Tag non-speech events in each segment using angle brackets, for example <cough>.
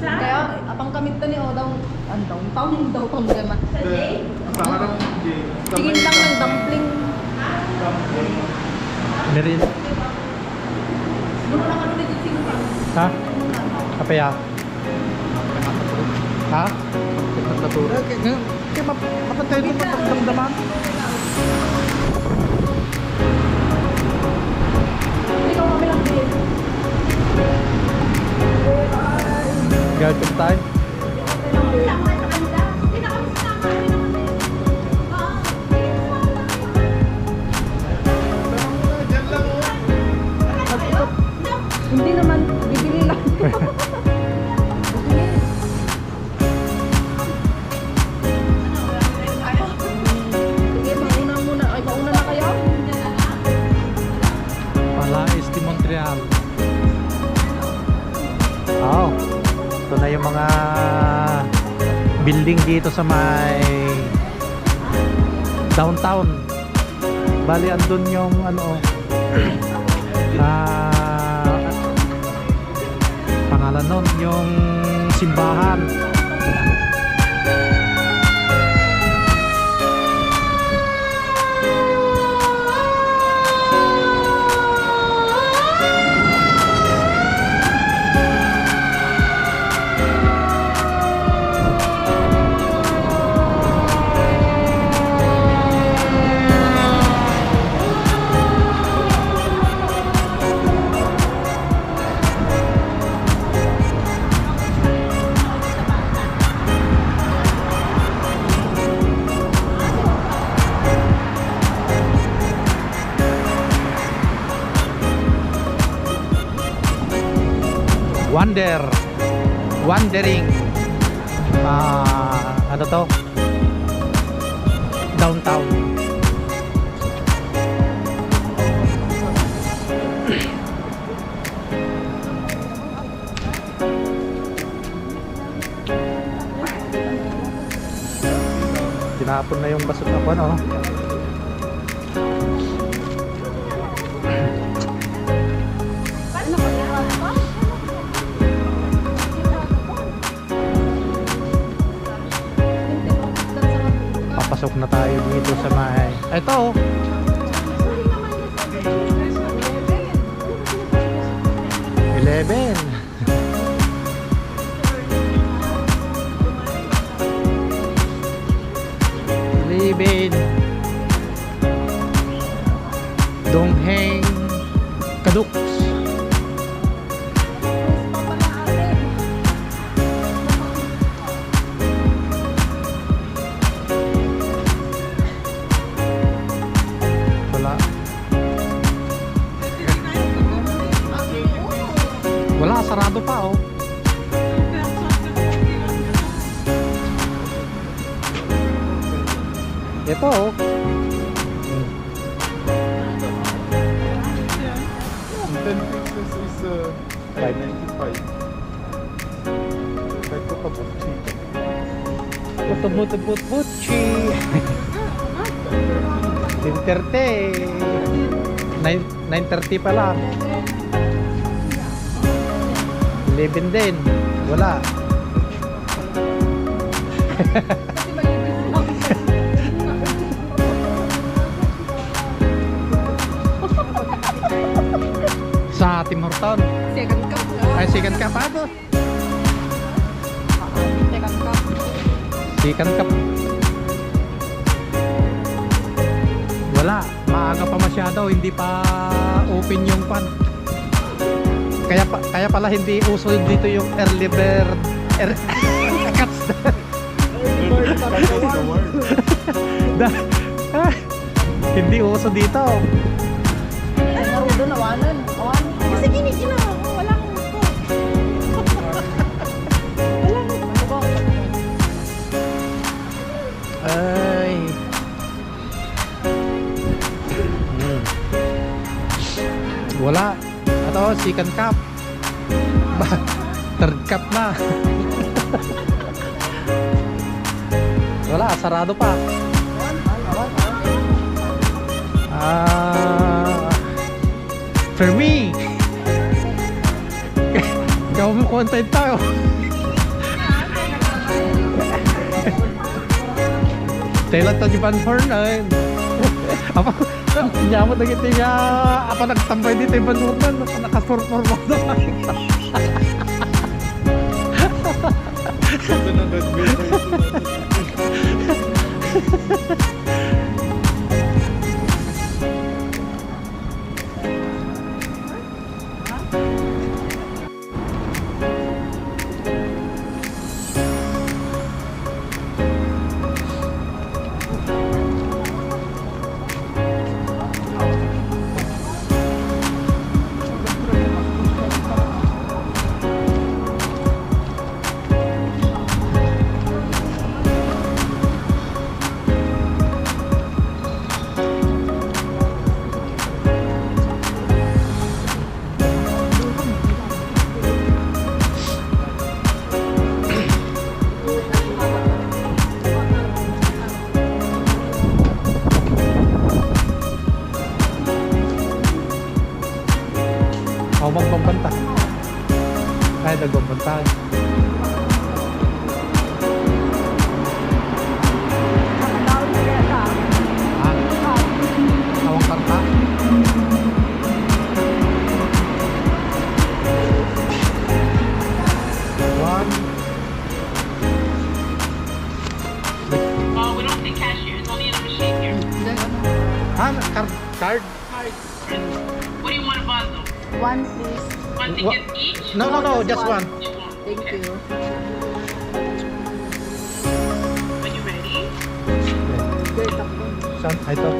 Kaya, apang kamit to ni Odong, ang daw, taong daw tong gama. Jay. Sa Tingin lang ng dumpling. Sino pa. Ha? Kapaya. Ha? Natura. Eh, Kaya kaya map- mapantay mo magdamdaman. Ikaw kami lang din. Welcome time. Ito na yung mga building dito sa may downtown. Bali andun yung ano <clears throat> ah pangalan nun yung simbahan. Wonder. Wandering. Ah, ano to? Downtown. Tinapon na yung basura ko, no? Papasok na tayo dito sa may... Ito, oh. Eleven. Eleven. Dongheng Kaduks. Ito oh. 10 pieces is uh, 595. Kahit ko kabuchi. Putubut-but-butchi. Interte. 9.30 pa lang. 11 din. Wala. Tim Horton. Second cup. Ay, second cup. Ano? Second cup. Second cup. Wala. Maaga pa masyado. Hindi pa open yung pan. Kaya, pa, kaya pala hindi uso dito yung early bird. Er, word. Da- ah, hindi uso dito. Ay, marudo na wanan. Awanan. Kasi gini, ginawa ko. Wala akong gusto. Wala akong Ay. Hmm. Wala. Ito, second cup. Ba, third cup na. <laughs> Wala, sarado pa. Ah, for me. Ikaw mo content tayo. Tela to di ban horn Apa niya mo dagiti nga apa nagtambay dito yung banurnan nakasurfor mo na Ah, card. Card? What do you want to bundle? One, please. One Wha- ticket each? No, no, no, just just one. Thank Okay. you. When you ready? Saan? Ito.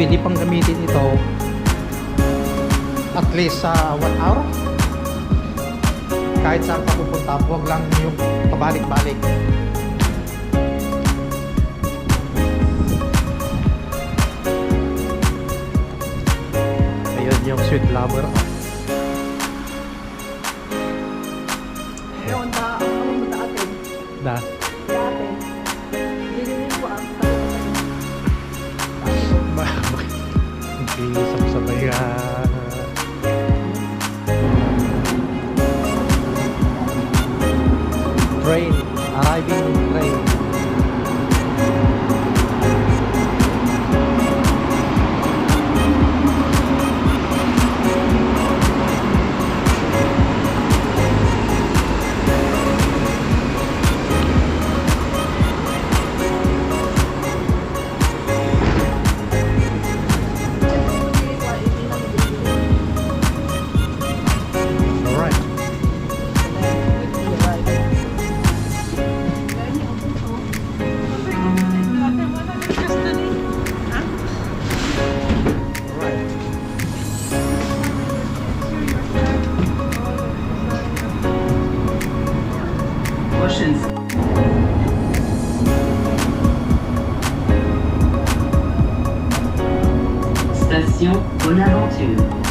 Pwede pang gamitin ito at least sa one hour. Kahit saan ka pupunta, huwag lang yung pabalik-balik. Ayun yung sweet lover Destination Bonaventure.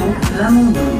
Ramon